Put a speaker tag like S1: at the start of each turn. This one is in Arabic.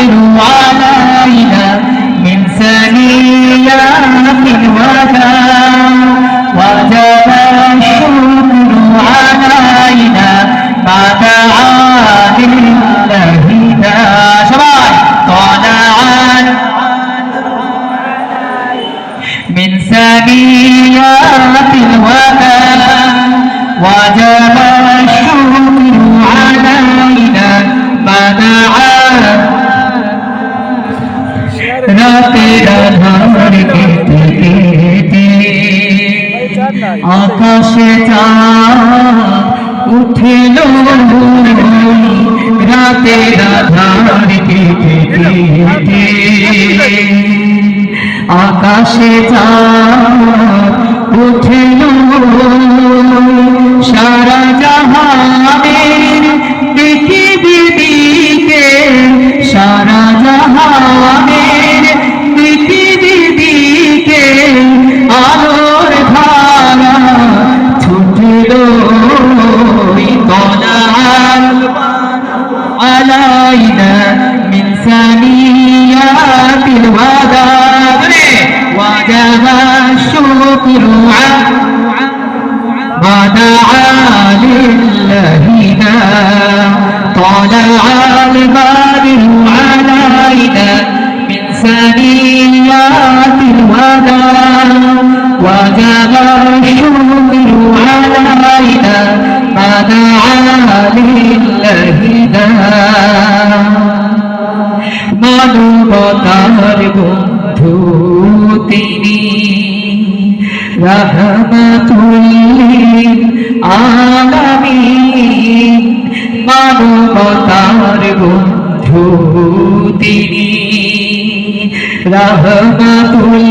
S1: علينا من ثنيات الوداع وجب الشكر علينا بعد عاد الله سبحان طلعا من ثنيات الوداع وجب রাতের ধার কেটে আকাশে চাঁদ উঠেল রাতের আকাশে উঠেল علينا من ثنيات الوداع وجب الشكر ودعا لله دا طلع البدر علينا من ثنيات الوداع وجب الشكر علينا. ودعا لله মানবতার বন্ধু তিনি। রহমতুল্লিল আলামিন মানবতার বন্ধু তিনি। রহমতুল